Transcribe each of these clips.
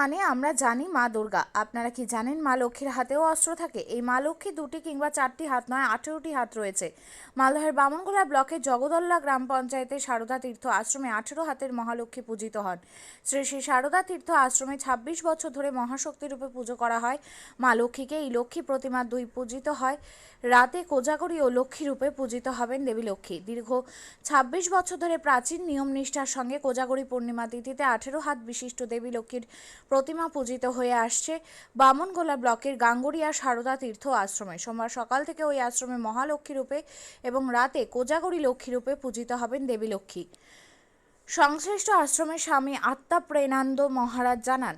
মানে আমরা জানি মা দুর্গা। আপনারা কি জানেন মা লক্ষ্মীর হাতেও অস্ত্র থাকে? এই মা লক্ষ্মী দুটি কিংবা চারটি হাত নয়, আঠেরোটি হাত রয়েছে। মালদহের বামনগোলা ব্লকের জগদল্লা গ্রাম পঞ্চায়েতের সারদা তীর্থ আশ্রমে আঠেরো হাতের মহালক্ষ্মী পূজিত হন। শ্রী শ্রী সারদা তীর্থ আশ্রমে ছাব্বিশ বছর ধরে মহাশক্তি রূপে পুজো করা হয়। মা লক্ষ্মীকে এই লক্ষ্মী প্রতিমা দুই পূজিত হয়। রাতে কোজাগরী ও লক্ষ্মী রূপে পূজিত হবেন দেবী লক্ষ্মী। দীর্ঘ ছাব্বিশ বছর ধরে প্রাচীন নিয়ম নিষ্ঠার সঙ্গে কোজাগরী পূর্ণিমা তিথিতে আঠেরো হাত বিশিষ্ট দেবী লক্ষ্মীর প্রতিমা পূজিত হয়ে আসছে। বামনগোলা ব্লকের গাঙ্গুরিয়া সারদা তীর্থ আশ্রমে সোমবার সকাল থেকে ওই আশ্রমে মহালক্ষ্মী রূপে এবং রাতে কোজাগরী লক্ষ্মী রূপে পূজিত হবেন দেবী লক্ষ্মী। সংশ্লিষ্ট আশ্রমের স্বামী আত্মা প্রেনান্দ মহারাজ জানান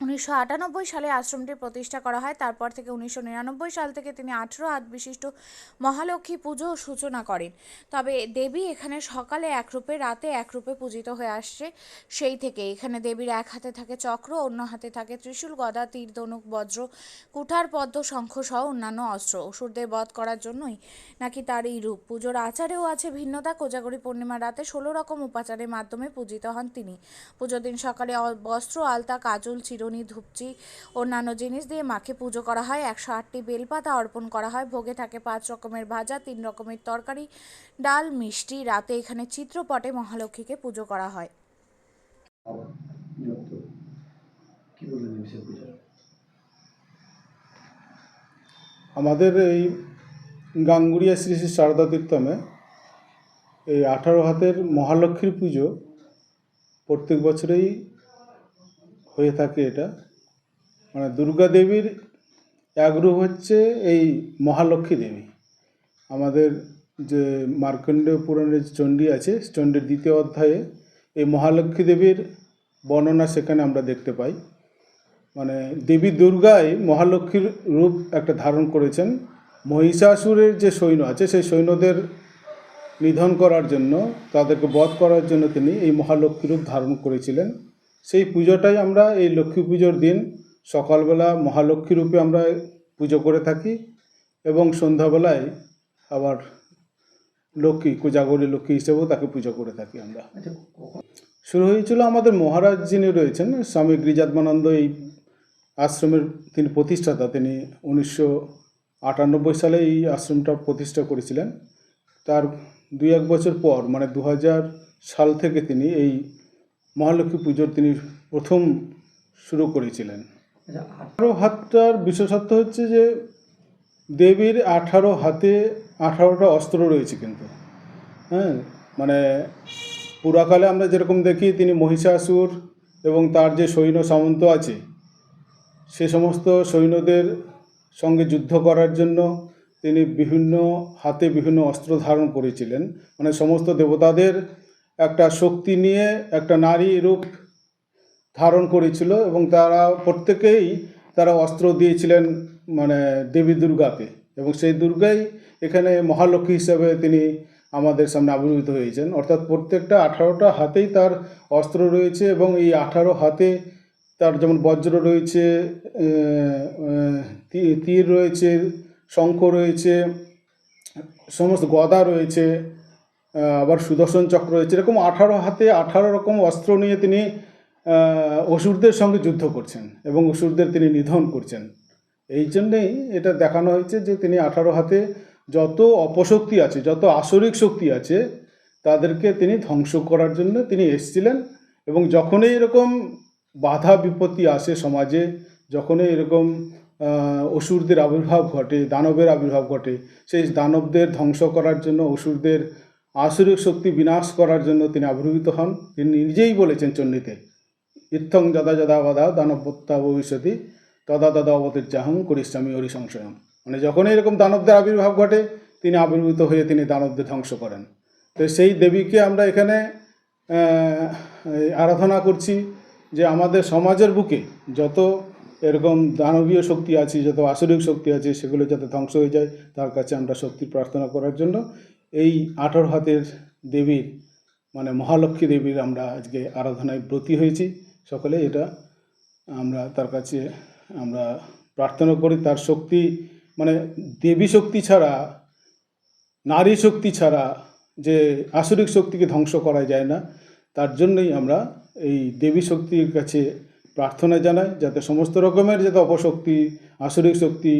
উনিশশো আটানব্বই সালে আশ্রমটি প্রতিষ্ঠা করা হয়। তারপর থেকে উনিশশো নিরানব্বই সাল থেকে তিনি আঠেরো হাত বিশিষ্ট মহালক্ষ্মী পুজো সূচনা করেন। তবে দেবী এখানে সকালে এক রূপে, রাতে এক রূপে পূজিত হয়ে আসছে সেই থেকে। এখানে দেবীর এক হাতে থাকে চক্র, অন্য হাতে থাকে ত্রিশূল, গদা, তীর ধনুক বজ্র, কুঠার, পদ্ম, শঙ্খ সহ অন্যান্য অস্ত্র। অসুরদের বধ করার জন্যই নাকি তার এই রূপ। পুজোর আচারেও আছে ভিন্নতা। কোজাগরী পূর্ণিমার রাতে ষোলো রকম উপাচারের মাধ্যমে পূজিত হন তিনি। পুজোর দিন সকালে বস্ত্র, আলতা, কাজল চিরুনি ধূপচি অন্যান্য জিনিস দিয়ে মাকে পুজো করা হয়। একশো আটটি বেলপাতা অর্পণ করা হয়। ভোগে থাকে পাঁচ রকমের ভাজা তিন রকমের তরকারি ডাল মিষ্টি। রাতে এখানে চিত্রপটে মহালক্ষ্মীকে পুজো করা হয়। আমাদের এই গাঙ্গুড়িয়া শ্রী শ্রী শারদা তীর্থমে এই আঠারো হাতের মহালক্ষ্মীর পুজো প্রত্যেক বছরেই হয়ে থাকে এটা। মানে দুর্গা দেবীর এক রূপ হচ্ছে এই মহালক্ষ্মী দেবী। আমাদের যে মার্কণ্ডেয় পুরাণের যে চণ্ডী আছে, চণ্ডীর দ্বিতীয় অধ্যায়ে এই মহালক্ষ্মী দেবীর বর্ণনা সেখানে আমরা দেখতে পাই। মানে দেবী দুর্গাই মহালক্ষ্মীর রূপ একটা ধারণ করেছেন। মহিষাসুরের যে সৈন্য আছে, সেই সৈন্যদের নিধন করার জন্য, তাদেরকে বধ করার জন্য তিনি এই মহালক্ষ্মী রূপ ধারণ করেছিলেন। সেই পুজোটাই আমরা এই লক্ষ্মী পুজোর দিন সকালবেলা মহালক্ষ্মী রূপে আমরা পুজো করে থাকি এবং সন্ধ্যাবেলায় আবার লক্ষ্মী কোজাগরী লক্ষ্মী হিসেবেও তাকে পুজো করে থাকি আমরা। আচ্ছা শুরু হয়েছিল আমাদের মহারাজ যিনি রয়েছেন স্বামী গিরিজাত্মানন্দ এই আশ্রমের তিনি প্রতিষ্ঠাতা তিনি উনিশশো আটানব্বই সালে এই আশ্রমটা প্রতিষ্ঠা করেছিলেন। তার দুই এক বছর পর মানে দু হাজার সাল থেকে তিনি এই মহালক্ষ্মী পুজোর তিনি প্রথম শুরু করেছিলেন। আচ্ছা আঠারো হাতটার বিশেষত্ব হচ্ছে যে দেবীর আঠারো হাতে আঠারোটা অস্ত্র রয়েছে কিন্তু। হ্যাঁ মানে পুরাকালে আমরা যেরকম দেখি তিনি মহিষাসুর এবং তার যে সৈন্য সামন্ত আছে সে সমস্ত সৈন্যদের সঙ্গে যুদ্ধ করার জন্য তিনি বিভিন্ন হাতে বিভিন্ন অস্ত্র ধারণ করেছিলেন। মানে সমস্ত দেবতাদের একটা শক্তি নিয়ে একটা নারী রূপ ধারণ করেছিল এবং তারা প্রত্যেকেই তারা অস্ত্র দিয়েছিলেন মানে দেবী দুর্গাকে। এবং সেই দুর্গাই এখানে মহালক্ষ্মী হিসাবে তিনি আমাদের সামনে আবির্ভূত হয়েছেন। অর্থাৎ প্রত্যেকটা আঠারোটা হাতেই তার অস্ত্র রয়েছে এবং এই আঠারো হাতে তার যেমন বজ্র রয়েছে তীর রয়েছে, শঙ্খ রয়েছে, সমস্ত গদা রয়েছে আবার সুদর্শন চক্র রয়েছে। এরকম আঠারো হাতে আঠারো রকম অস্ত্র নিয়ে তিনি অসুরদের সঙ্গে যুদ্ধ করছেন এবং অসুরদের তিনি নিধন করছেন। এই জন্যেই এটা দেখানো হয়েছে যে তিনি আঠারো হাতে যত অপশক্তি আছে, যত আসরিক শক্তি আছে, তাদেরকে তিনি ধ্বংস করার জন্য তিনি এসেছিলেন এবং যখনই এরকম বাধা বিপত্তি আসে সমাজে, যখনই এরকম অসুরদের আবির্ভাব ঘটে, দানবের আবির্ভাব ঘটে, সেই দানবদের ধ্বংস করার জন্য অসুরদের আসরিক শক্তি বিনাশ করার জন্য তিনি আবির্ভূত হন। তিনি নিজেই বলেছেন চণ্ডীতে, ইত্থং যদা যদা বাধা দানবত্তা ভবিষ্যতি, তদা তদা অবতীর্যাহং করিষ্যামি হরি সংশয়ম মানে যখনই এরকম দানবদের আবির্ভাব ঘটে, তিনি আবির্ভূত হয়ে তিনি দানবদের ধ্বংস করেন। তো সেই দেবীকে আমরা এখানে আরাধনা করছি যে আমাদের সমাজের বুকে যত এরকম দানবীয় শক্তি আছে, যত আসরিক শক্তি আছে, সেগুলো যাতে ধ্বংস হয়ে যায়, তার কাছে আমরা শক্তি প্রার্থনা করার জন্য এই আঠারো হাতের দেবীর মানে মহালক্ষ্মী দেবীর আমরা আজকে আরাধনায় ব্রতী হয়েছি। সকলে এটা আমরা তার কাছে আমরা প্রার্থনা করি। তার শক্তি মানে দেবী শক্তি ছাড়া, নারী শক্তি ছাড়া যে আসরিক শক্তিকে ধ্বংস করা যায় না, তার জন্যই আমরা এই দেবী শক্তির কাছে প্রার্থনা জানাই। যাতে সমস্ত রকমের যাতে অপশক্তি, আসরিক শক্তি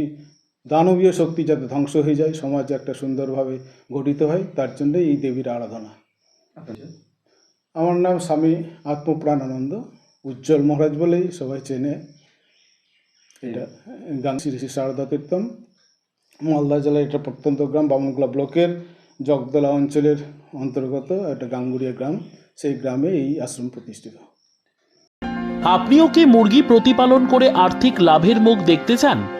দানবীয় শক্তি যাতে ধ্বংস হয়ে যায়, সমাজ একটা সুন্দরভাবে গঠিত হয়, তার জন্যই এই দেবীর আরাধনা। আমার নাম স্বামী আত্মপ্রাণানন্দ, উজ্জ্বল মহারাজ বলেই সবাই চেনে। এটা গান শ্রী শ্রী শারদা কীর্তন। মালদা জেলার এটা প্রত্যন্ত গ্রাম, বামনগোলা ব্লকের জগদলা অঞ্চলের অন্তর্গত একটা গাঙ্গুরিয়া গ্রাম। সেই গ্রামে এই আশ্রম প্রতিষ্ঠিত। আপনিও কি মুরগি প্রতিপালন করে আর্থিক লাভের মুখ দেখতে চান?